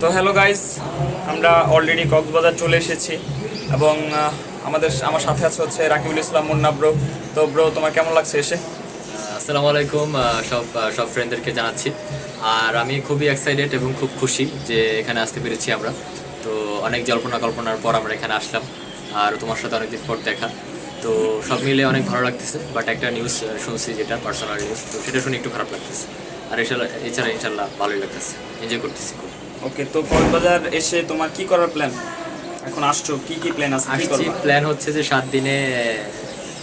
তো hello guys আমরা already Cox's Bazar চলে এসেছি এবং আমাদের, আমার সাথে আছে হচ্ছে রাকিবুল ইসলাম মুন্না ব্রো তো ব্রো তোমার কেমন লাগছে এসে? আসসালামু আলাইকুম সব সব ফ্রেন্ডদেরকে জানাচ্ছি। আর আমি খুবই এক্সাইটেড এবং খুব খুশি যে এখানে আসতে পেরেছি আমরা। তো অনেক জল্পনা কল্পনার পর আমরা এখানে আসলাম, আর তোমার সাথে অনেকদিন পর দেখা। তো সব মিলে অনেক ভালো লাগতেছে বাট একটা নিউজ শুনছি যেটা পার্সোনাল নিউজ তো সেটা শুনে একটু খারাপ লাগতেছে। আর এছাড়া এছাড়া ইনশাল্লাহ ভালোই লাগতেছে। এনজয় করতেছি খুব। ওকে তো কক্সবাজার এসে তোমার কি করার প্ল্যান এখন আসছো কি কি প্ল্যান আছে? আসছি প্ল্যান হচ্ছে যে সাত দিনে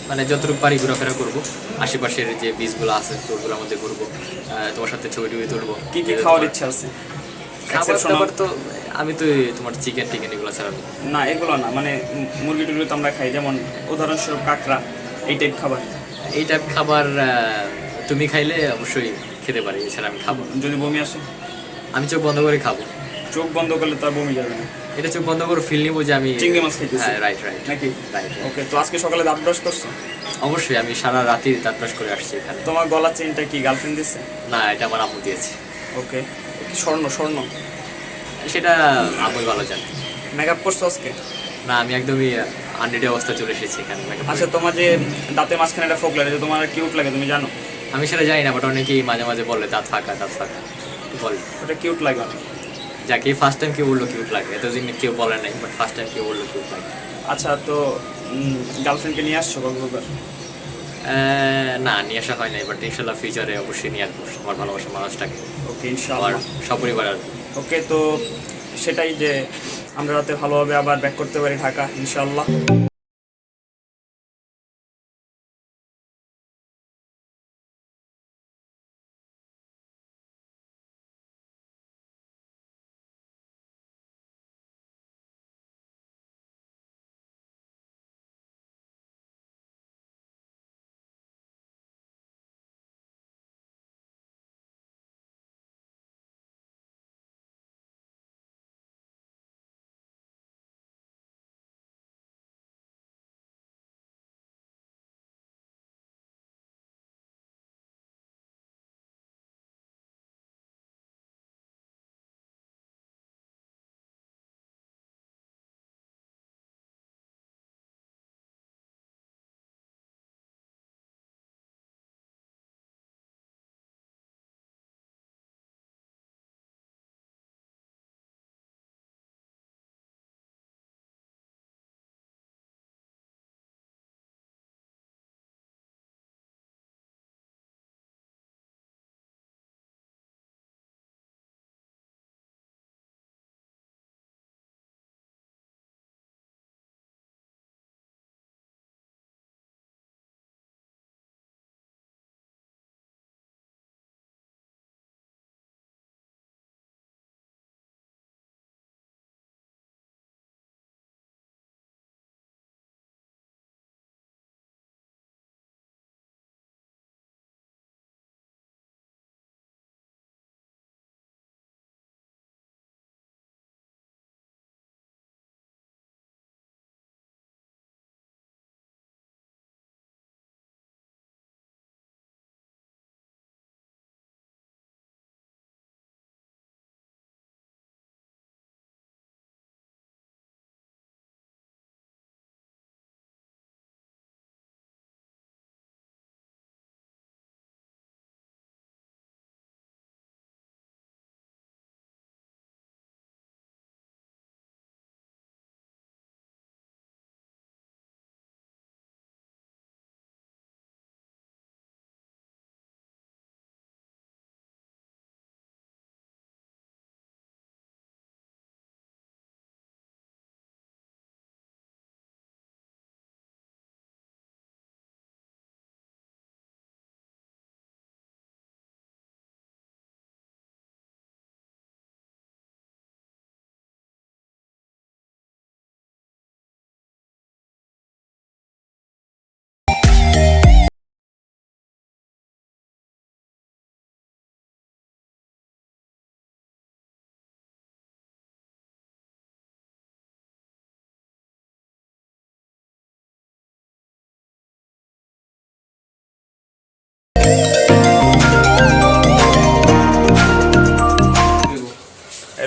মানে যতটুকু পারি ঘোরাফেরা করব। আশেপাশের যে বিচগুলো আছে তো ওগুলোর মধ্যে ঘুরবো। তোমার সাথে ছবি টবি তুলবো। কি কি খাওয়ার ইচ্ছা আছে? খাবার দাবার তো আমি তো তোমার চিকেন টিকেন এগুলো ছাড়া না এগুলো না মানে মুরগি টুরগি তো আমরা খাই যেমন উদাহরণস্বরূপ কাঁকড়া এই টাইপ খাবার। এই টাইপ খাবার আহ, তুমি খাইলে অবশ্যই খেতে পারি এছাড়া আমি খাব। যদি বমি আসে? আমি চোখ বন্ধ করে খাব। চোখ বন্ধ করলে তো আর বমি যাবে না। এটা চোখ বন্ধ করে ফিল নিবো যে আমি চিংড়ি মাছ খাইতেছি। হ্যাঁ রাইট রাইট নাকি? রাইট ওকে তো আজকে সকালে দাঁত ব্রাশ করছ? অবশ্যই আমি সারা রাতি দাঁত ব্রাশ করে আসছি এখানে। তোমার গলার চেনটা কি গার্লফ্রেন্ড দিচ্ছে না এটা আমার আম্মু দিয়েছে। ওকে স্বর্ণ স্বর্ণ? সেটা আম্মুই ভালো জানে। মেকআপ করছ আজকে? না আমি একদমই আনরেডি অবস্থা চলে এসেছি এখানে আচ্ছা তোমার যে দাঁতের মাঝখানে একটা ফোক লাগে তোমার কিউট লাগে তুমি জানো? আমি সেটা জানি না বাট অনেকেই মাঝে মাঝে বলে দাঁত ফাঁকা দাঁত ফাঁকা। বলে। ওটা কিউট লাগে অনেক। যাকে ফার্স্ট টাইম কেউ বলল কিউট লাগে? এতদিন কেউ বলে নাই বাট ফার্স্ট টাইম কেউ বলল কিউট লাগে? আচ্ছা তো গার্লফ্রেন্ডকে নিয়ে আসছো কক্সবাজার না নিয়ে আসা হয় নাই বাট ইনশাল্লাহ ফিউচারে অবশ্যই নিয়ে আসব আমার ভালোবাসা মানুষটাকে। ওকে আমার ইনশাআল্লাহ সপরিবার আর। ওকে তো সেটাই যে আমরা রাতে ভালোভাবে আবার ব্যাক করতে পারি ঢাকা ইনশাআল্লাহ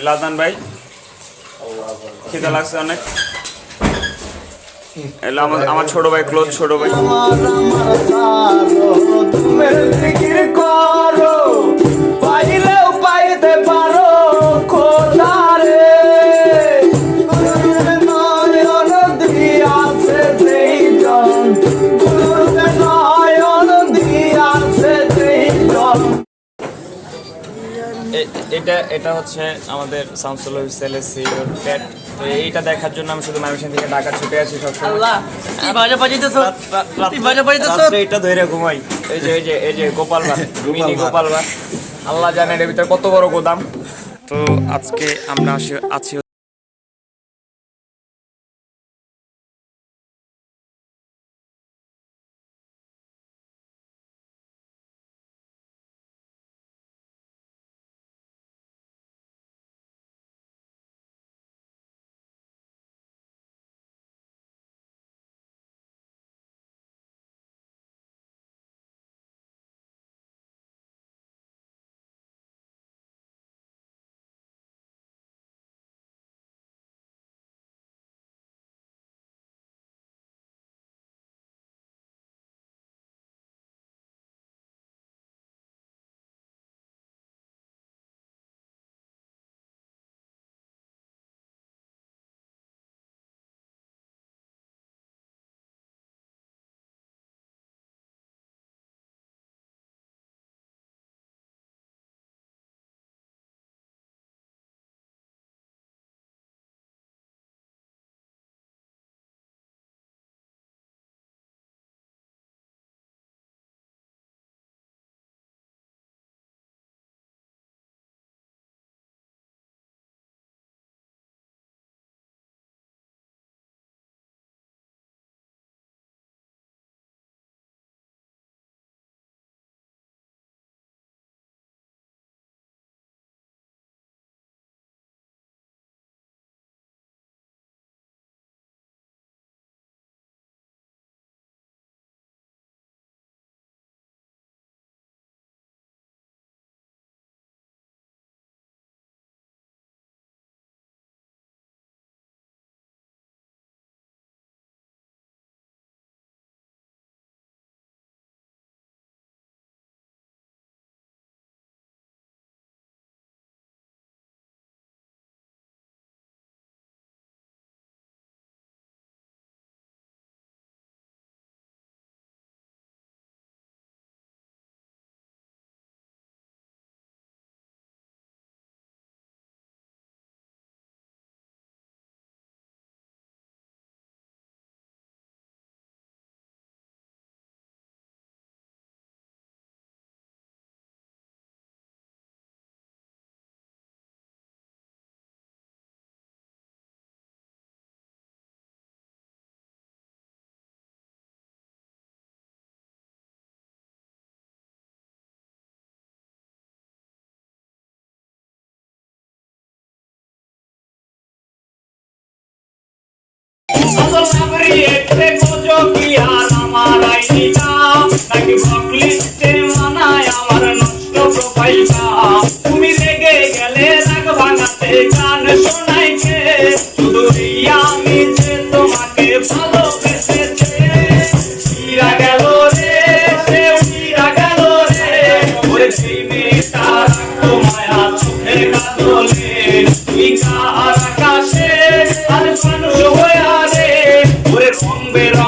লাদান ভাই। খিদা লাগছে অনেক। এলো আমার আমার ছোট ভাই ক্লোজ ছোট ভাই। করো পাইলেও পাইতে পারো, খোদারে। এটা এটা হচ্ছে আমাদের সামসুল সেলের সিওর প্যাট তো এইটা দেখার জন্য আমি শুধু মানুষের থেকে ঢাকা ছুটে আছি সবসময়। বাজাইতেছ রাত্রে এটা ধরে ঘুমাই। এই যে এই যে এই যে গোপাল মিনি গোপাল আল্লাহ জানে এর ভিতরে কত বড় গোদাম। তো আজকে আমরা আসি আছি তুমি রেগে গেলে রাগ ভাঙাতে গান শোনাইছে শুধু আমি bombero